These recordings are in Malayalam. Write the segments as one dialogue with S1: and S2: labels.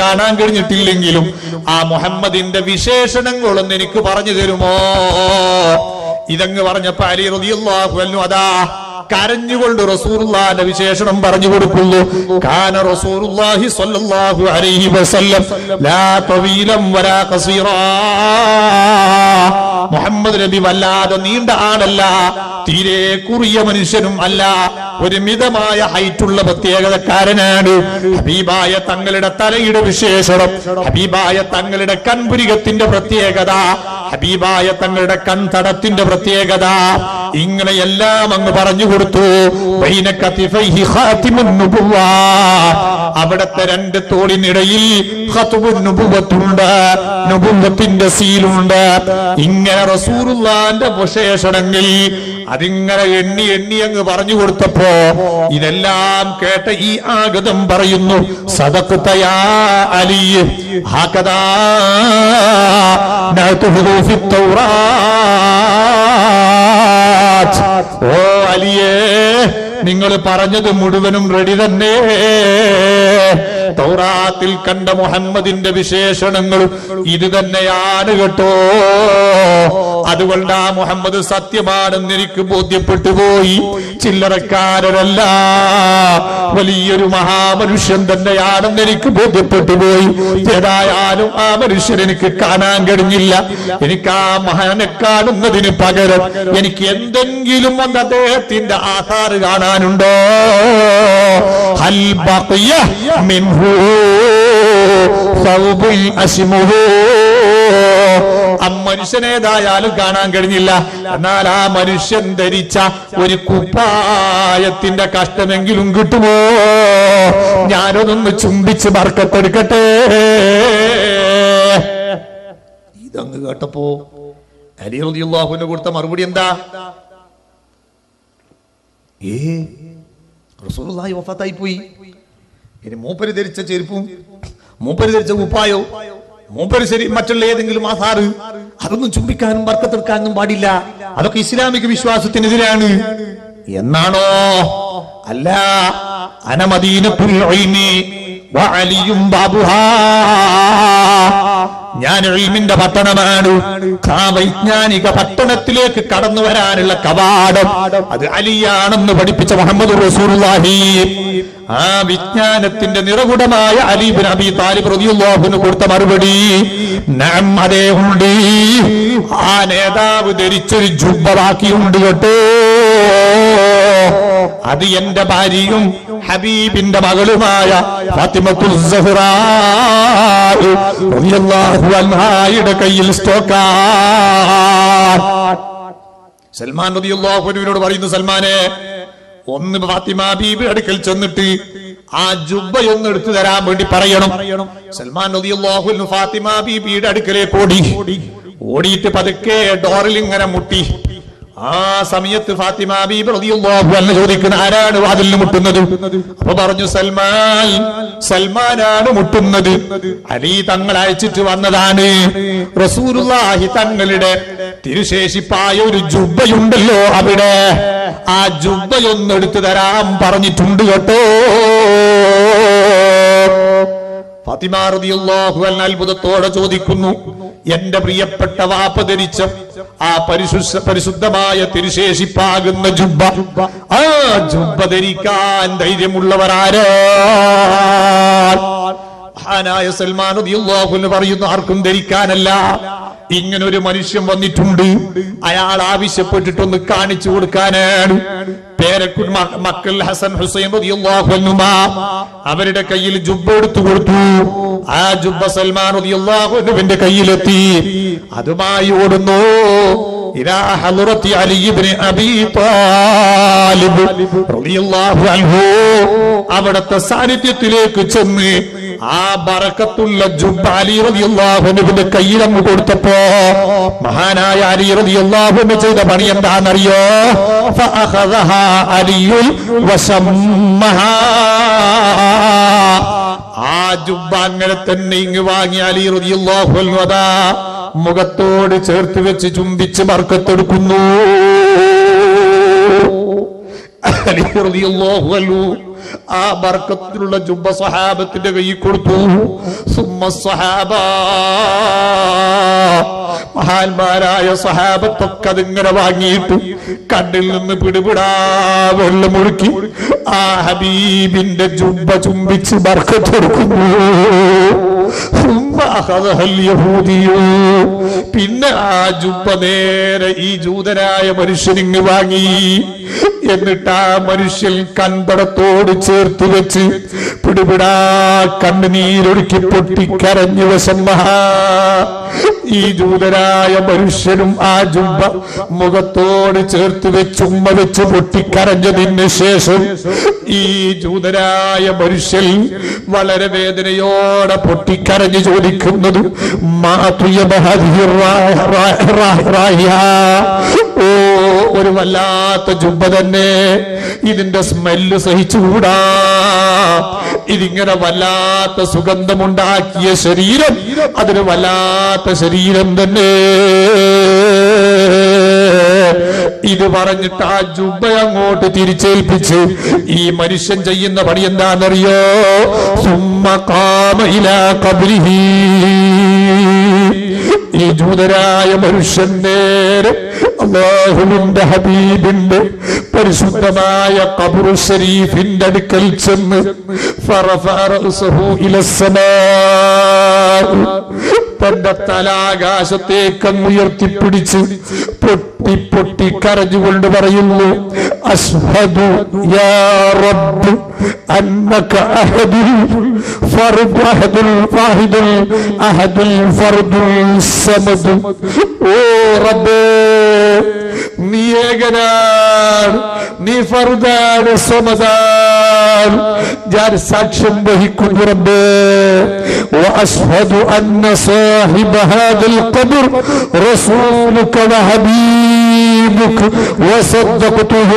S1: കാണാൻ കഴിഞ്ഞിട്ടില്ലെങ്കിലും ആ മുഹമ്മദിന്റെ വിശേഷണങ്ങളൊന്ന് എനിക്ക് പറഞ്ഞു തരുമോ? ഇതങ്ങ് പറഞ്ഞപ്പോ അലി റളിയല്ലാഹു അൻഹു അതാ കരഞ്ഞുകൊണ്ട് റസൂലുള്ളാഹിന്റെ വിശേഷണം പറഞ്ഞു കൊടുക്കുള്ളൂ കാന റസൂലുള്ളാഹി സ്വല്ലല്ലാഹു അലൈഹി വസല്ലം ലാ തവീലം വലാ ഖസീറാ മുഹമ്മദ് നബി വല്ലാതെ നീണ്ട ആളല്ല. തീരെ കുറിയ മനുഷ്യനും അല്ല. ഒരു മിതമായ ഹൈറ്റുള്ള പ്രത്യേകതക്കാരനാണ്. ഹബീബായ തങ്ങളുടെ തലയുടെ വിശേഷണം ഹബീബായ തങ്ങളുടെ കൺപുരികത്തിന്റെ പ്രത്യേകത ഹബീബായ തങ്ങളുടെ കൺതടത്തിന്റെ പ്രത്യേകത. ഇങ്ങനെ എല്ലാം അങ്ങ് പറഞ്ഞു കൊടുത്തു. അവിടത്തെ രണ്ട് തോളിനിടയിൽ സീലുണ്ട്. ഇങ്ങനെ റസൂറുള്ളാന്റെ വിശേഷണങ്ങൾ അതിങ്ങനെ എണ്ണി എണ്ണി അങ്ങ് പറഞ്ഞു കൊടുത്തപ്പോ ഇതെല്ലാം കേട്ട ഈ ആഗതം പറയുന്നു സദക്കുത്തയാ. ഓ അലിയേ നിങ്ങൾ പറഞ്ഞത് മുഴുവനും റെഡി തന്നെ. തൗറാത്തിൽ കണ്ട മുഹമ്മദിന്റെ വിശേഷണങ്ങളും ഇത് തന്നെയാണ് കേട്ടോ. അതുകൊണ്ട് ആ മുഹമ്മദ് സത്യമാണെന്ന് എനിക്ക് ബോധ്യപ്പെട്ടു പോയി. ചില്ലറക്കാരനല്ല വലിയൊരു മഹാമനുഷ്യൻ തന്നെയാണെന്ന് എനിക്ക് ബോധ്യപ്പെട്ടു പോയി. ഏതായാലും ആ മനുഷ്യൻ എനിക്ക് കാണാൻ കഴിഞ്ഞില്ല. എനിക്ക് ആ മഹാനെ കാണുന്നതിന് പകരം എനിക്ക് എന്തെങ്കിലും ഒന്ന് അദ്ദേഹത്തിന്റെ ആധാറ് കാണാനുണ്ടോ? ബഖിയ മിൻഹു സൗബുൽ അസ്മുഹു. മനുഷ്യനേതായാലും കാണാൻ കഴിഞ്ഞില്ല. എന്നാൽ ആ മനുഷ്യൻ ധരിച്ച ഒരു കുപ്പായത്തിന്റെ കഷ്ടമെങ്കിലും കിട്ടുമോ? ഞാനൊന്നൊന്ന് ചുംബിച്ച് മറക്കത്തെടുക്കട്ടെ. ഇതങ്ങ് കേട്ടപ്പോ അലി റളിയല്ലാഹുവിന് കൊടുത്ത മറുപടി എന്താ? ഏ? റസൂലുള്ളാഹി വഫാത്തായി പോയി ഇനി മൂപ്പര് ധരിച്ച ചെരുപ്പും മൂപ്പര് ധരിച്ച കുപ്പായോ മൂപ്പര് ശരി മറ്റുള്ള ഏതെങ്കിലും ആധാറ് അതൊന്നും ചുംബിക്കാനും വർക്കത്തെടുക്കാനും പാടില്ല. അതൊക്കെ ഇസ്ലാമിക വിശ്വാസത്തിനെതിരാണ്. എന്നാണോ? അല്ല അനമദീനത്തുൽ വഅലിയും ബാബുഹാ. ഞാൻ ഇൽമിന്റെ പട്ടണമാണ്. ആ വൈജ്ഞാനിക പട്ടണത്തിലേക്ക് കടന്നു വരാനുള്ള കവാടം. അത് അലിയാണെന്ന് പഠിപ്പിച്ച മുഹമ്മദ് റസൂലുള്ളാഹി. ആ വിജ്ഞാനത്തിന്റെ നിറകുടമായ അലീബിൻ അബി താലിബ് റളിയല്ലാഹുവിന് കൊടുത്ത മറുപടി നാം അതേ ഉണ്ട് ആ നേതാവ് ധരിച്ചൊരു ജുബ്ബ ബാക്കിയുണ്ട് കേട്ടോ. അത് എന്റെ ഭാര്യയും ഹബീബിന്റെ മകളുമായ ഫാത്തിമത്തുൽ റളിയല്ലാഹു അൻഹായുടെ കയ്യിൽ സ്റ്റോക്കാ സൽമാൻ റളിയല്ലാഹുവിനോട് പറയുന്നു സൽമാനെ ഒന്ന് ഫാത്തിമ ബീബി അടുക്കൽ ചെന്നിട്ട് ആ ജുബയൊന്ന് എടുത്തു തരാൻ വേണ്ടി പറയണം. സൽമാൻ അൻഹു ഫാത്തിമ ബീബിയുടെ അടുക്കലേക്ക് ഓടി ഓടിയിട്ട് പതുക്കെ ഡോറിൽ ഇങ്ങനെ മുട്ടി. ആ സമയത്ത് ഫാത്തിമ ബീബി റളിയല്ലാഹു അൻഹ ചോദിക്കുന്ന ആരാണ് വാതിലിൽ മുട്ടുന്നത്? അപ്പോൾ പറഞ്ഞു സൽമാൻ സൽമാനാണ് മുട്ടുന്നത്. അലി തങ്ങൾ അയച്ചിട്ട് വന്നതാണ്. റസൂലുള്ളാഹി തങ്ങളുടെ തിരുശേഷിപ്പായ ഒരു ജുബ്ബയുണ്ടല്ലോ അവിടെ. ആ ജുബ്ബയൊന്നെടുത്തു തരാൻ പറഞ്ഞിട്ടുണ്ട് കേട്ടോ. അത്ഭുതത്തോടെ ചോദിക്കുന്നു. എന്റെ പ്രിയപ്പെട്ട വാപ്പ ധരിച്ച ആ പരിശുദ്ധ പരിശുദ്ധമായ തിരുശേഷിപ്പാകുന്ന ജുബ്ബ. ആ ജുബ്ബ ധരിക്കാൻ ധൈര്യമുള്ളവരാരോ? മഹാനായ സൽമാൻ അൻഹു പറയുന്നു ആർക്കും ധരിക്കാനല്ല. ഇങ്ങനൊരു മനുഷ്യൻ വന്നിട്ടുണ്ട്. അയാൾ ആവശ്യപ്പെട്ടിട്ടൊന്ന് കാണിച്ചു കൊടുക്കാനാണ്. മക്കൾ ഹസൻ ഹുസൈൻ അവരുടെ കയ്യിൽ ജുബ്ബ എടുത്തു കൊടുത്തു. ആ ജുബ്ബ സൽമാൻ റളിയല്ലാഹു അൻഹുവിന്റെ കയ്യിലെത്തി. അതുമായി ഓടുന്നു. അവിടത്തെ സാന്നിധ്യത്തിലേക്ക് ചെന്ന് ആ ബറക്കത്തുള്ള ജുബ് അലി റളിയല്ലാഹു അൻഹുവിന്റെ കയ്യിൽ കൊടുത്തപ്പോ മഹാനായ അലി അൻഹു ചെയ്ത പണി എന്താണെന്നറിയോ? അലിയു വശമ്മഹാ ആ ജുബ്ബ അങ്ങനെ തന്നെ ഇങ്ങ് വാങ്ങി അലി അൻഹു മുഖത്തോട് ചേർത്ത് വെച്ച് ചുംബിച്ച് ബർക്കത്തെടുക്കുന്നു. ആ ബർക്കത്തിലുള്ള ജുബ സഹാബത്തിന്റെ കൈ കൊടുത്തു. സുമ്മ സഹാബ മഹാന്മാരായ സഹാബത്തൊക്കെ അതിങ്ങനെ വാങ്ങിയിട്ട് കണ്ണിൽ നിന്ന് പിടിപിടാ വെള്ളം ഒഴുക്കി ആ ഹബീബിന്റെ ജുബ ചുംബിച്ച് ബർക്കത്ത് പിന്നെ ആ ജുബ നേരെ ഈ ജൂതനായ മനുഷ്യനിങ് വാങ്ങി. എന്നിട്ട് ആ മനുഷ്യൻ കൺപടത്തോട് ചേർത്ത് വെച്ച് പിടിപിടാ കണ്ണുനീരൊഴുക്കി പൊട്ടിക്കരഞ്ഞു വശമ്മ ഈ ജൂതരായ മനുഷ്യനും ആ ജുബ മുഖത്തോട് ചേർത്ത് വെച്ച് ഉമ്മ വെച്ച് പൊട്ടിക്കരഞ്ഞതിന് ശേഷം ഈ ജൂതരായ മനുഷ്യൻ വളരെ വേദനയോടെ പൊട്ടിക്കരഞ്ഞ് ചോദിക്കുന്നത് റായ. ഓ ഒരു വല്ലാത്ത ജുബ തന്നെ. ഇതിന്റെ സ്മെല്ല് സഹിച്ചുകൂടാ. ഇതിങ്ങനെ വല്ലാത്ത സുഗന്ധമുണ്ടാക്കിയ ശരീരം അതിന് വല്ലാത്ത ശരീരം തന്നെ. ഇത് പറഞ്ഞിട്ട് ആ ജുബ അങ്ങോട്ട് തിരിച്ചേൽപ്പിച്ച് ഈ മനുഷ്യൻ ചെയ്യുന്ന പണി എന്താണെന്നറിയോ? സുമ്മ കാമയില കബരിഹി ഈ ജൂതരായ മനുഷ്യൻ നേരെ അള്ളാഹുവിന്റെ ഹബീബിന്റെ പരിശുദ്ധമായ കബുറു ഷരീഫിന്റെ അടുക്കൽ ചെന്ന് തന്റെ തലാകാശത്തേക്ക് ഉയർത്തിപ്പിടിച്ച് പൊട്ടി പൊട്ടി കരഞ്ഞുകൊണ്ട് പറയുന്നു അസ്ഹദു യാ റബ്ബ് അന്നക അഹദുൽ ഫർദ് അഹദുൽ വാഹിദുൽ അഹദുൽ ഫർദുൽ സമദ് ഓ റബ്ബേ നീ ഏകനാണ് നീ ഫർദാണ് സമദാൻ ഞാൻ സാക്ഷ്യം വഹിക്കുന്നു റബ്ബേ وأشهد أن صاحب هذا القبر رسولك وحبيبك وصدقته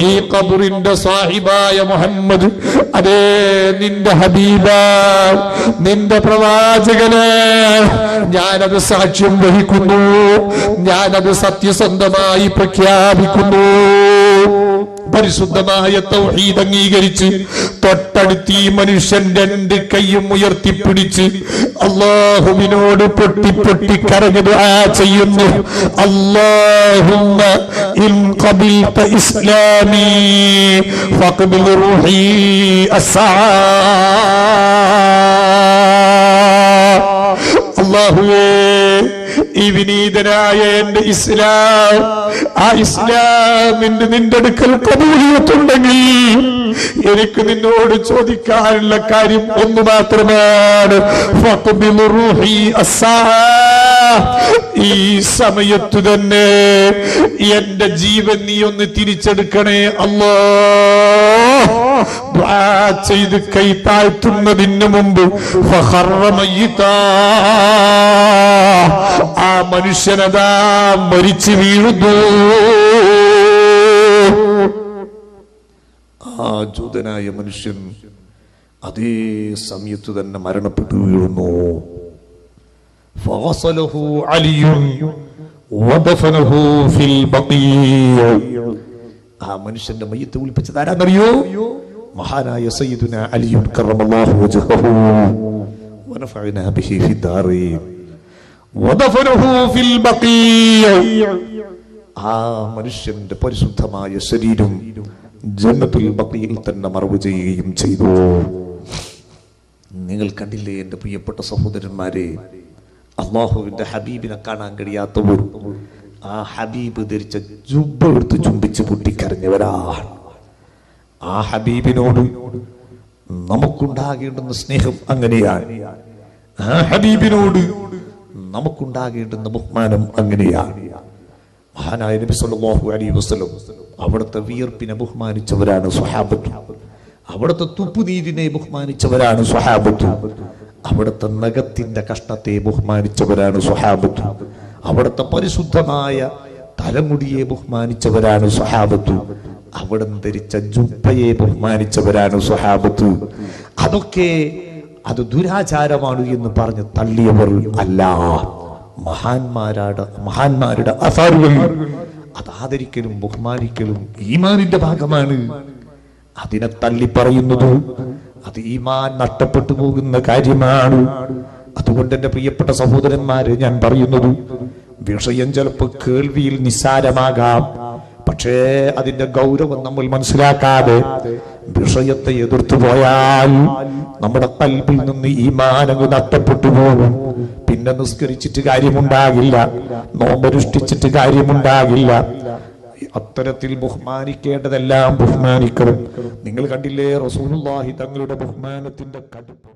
S1: ഈ കബറിന്റെ സാഹിബായ മുഹമ്മദ് അതേ നിന്റെ ഹബീബ നിന്റെ പ്രവാചകന് ഞാനത് സാക്ഷ്യം വഹിക്കുന്നു ഞാനത് സത്യസന്ധമായി പ്രഖ്യാപിക്കുന്നു പരിശുദ്ധമായ തൗഹീദ് അംഗീകരിച്ച് തൊട്ടടുത്ത് ഈ മനുഷ്യൻ രണ്ട് കൈയും ഉയർത്തിപ്പിടിച്ച് അള്ളാഹുവിനോട് പൊട്ടി പൊട്ടി കരഞ്ഞു ദുആ ചെയ്യുന്നു. അല്ലാഹുമ്മ ഇൻ ഖബിൽത ഇസ്ലാമി ഫഖബിൽ റൂഹി അസ്സാ അള്ളാഹുവേ ഈ വിനീതനായ എന്റെ ഇസ്ലാം. ആ ഇസ്ലാമിന്റെ നിന്റെ അടുക്കൽ കബൂലിയത്തുണ്ടെങ്കിൽ എനിക്ക് നിന്നോട് ചോദിക്കാനുള്ള കാര്യം ഒന്ന് മാത്രമാണ്. ഈ സമയത്തു തന്നെ എന്റെ ജീവൻ നീ ഒന്ന് തിരിച്ചെടുക്കണേ ദുആ ചെയ്ത് കൈ താഴ്ത്തുന്നതിന് മുമ്പ് ആ മനുഷ്യനതാ മരിച്ചു വീഴുന്നു. ആ ജൂതനായ മനുഷ്യൻ അതേ സമയത്ത് തന്നെ മരണപ്പെട്ടു വീഴുന്നു. ഫാസലഹു അലിയും വദഫനഹു ഫിൽ ആ മനുഷ്യന്റെ മയ്യത്ത് വിളിപ്പിച്ചത് ആരാന്നറിയോ? മഹാനായ സയ്യിദുന അലിയുൻ കറമല്ലാഹു വജ്ഹഹു. വനഫഅന ബിഹി ഫി ദാറീൻ വദഫനഹു ഫിൽ ബഖീയ. ആ മനുഷ്യന്റെ പരിശുദ്ധമായ ശരീരം ജന്നത്തുൽ ബഖീയിൽ തന്നെ മറവ് ചെയ്യുകയും ചെയ്തു. നിങ്ങൾ കണ്ടില്ലേ എന്റെ പ്രിയപ്പെട്ട സഹോദരന്മാരെ? അള്ളാഹുവിന്റെ ഹബീബിനെ കാണാൻ കഴിയാത്തവർ ആ ഹബീബ് ധരിച്ച ജുബ്ബ എടുത്ത് ചുംബിച്ച് പൊട്ടിക്കരഞ്ഞവരാണ് ആ ഹബീബിനോട് നമുക്കുണ്ടാകേണ്ടുന്ന സ്നേഹം അങ്ങനെയാണ്. ആ ഹബീബിനോട് നമുക്കുണ്ടാകേണ്ടുന്ന ബഹുമാനം അങ്ങനെയാണ്. മഹാനായ നബി സല്ലല്ലാഹു അലൈഹി വസല്ലം അവിടുത്തെ വിയർപ്പിനെ ബഹുമാനിച്ചവരാണ് സ്വഹാബത്ത്. അവിടുത്തെ തുപ്പുനീരിനെ ബഹുമാനിച്ചവരാണ് സ്വഹാബത്ത്. അവിടുത്തെ നഖത്തിന്റെ കഷ്ടത്തെ ബഹുമാനിച്ചവരാണ് സ്വഹാബത്ത്. അവിടുത്തെ പരിശുദ്ധമായ തലമുടിയെ ബഹുമാനിച്ചവരാണ് സ്വഹാബത്ത്. അവിടെ ധരിച്ച ജുപ്പയെ ബഹുമാനിച്ചവരാണ് സ്വഹാബത്ത്. അതൊക്കെ അത് ദുരാചാരമാണ് എന്ന് പറഞ്ഞ് തള്ളിയവർ അല്ല. മഹാന്മാരുടെ മഹാന്മാരുടെ അസാറുകൾ. അത് ആദരിക്കലും ബഹുമാനിക്കലും ഈമാനിന്റെ ഭാഗമാണ്. അതിനെ തള്ളി പറയുന്നത് അത് ഈമാൻ നഷ്ടപ്പെട്ടു പോകുന്ന കാര്യമാണ്. അതുകൊണ്ട് എന്റെ പ്രിയപ്പെട്ട സഹോദരന്മാരെ ഞാൻ പറയുന്നത് വിഷയം ചിലപ്പോൾ കേൾവിയിൽ നിസ്സാരമാകാം. പക്ഷേ അതിന്റെ ഗൗരവം നമ്മൾ മനസ്സിലാക്കാതെ വിഷയത്തെ എതിർത്തു പോയാൽ നമ്മുടെ കൽബിൽ നിന്ന് ഈ മാനങ്ങ് നഷ്ടപ്പെട്ടു പോകും. പിന്നെ നിസ്കരിച്ചിട്ട് കാര്യമുണ്ടാകില്ല. നോമ്പനുഷ്ഠിച്ചിട്ട് കാര്യമുണ്ടാകില്ല. അത്തരത്തിൽ ബഹുമാനിക്കേണ്ടതെല്ലാം ബഹുമാനിക്കണം. നിങ്ങൾ കണ്ടില്ലേ റസൂലുള്ളാഹി തങ്ങളുടെ ബഹുമാനത്തിന്റെ കടുപ്പം?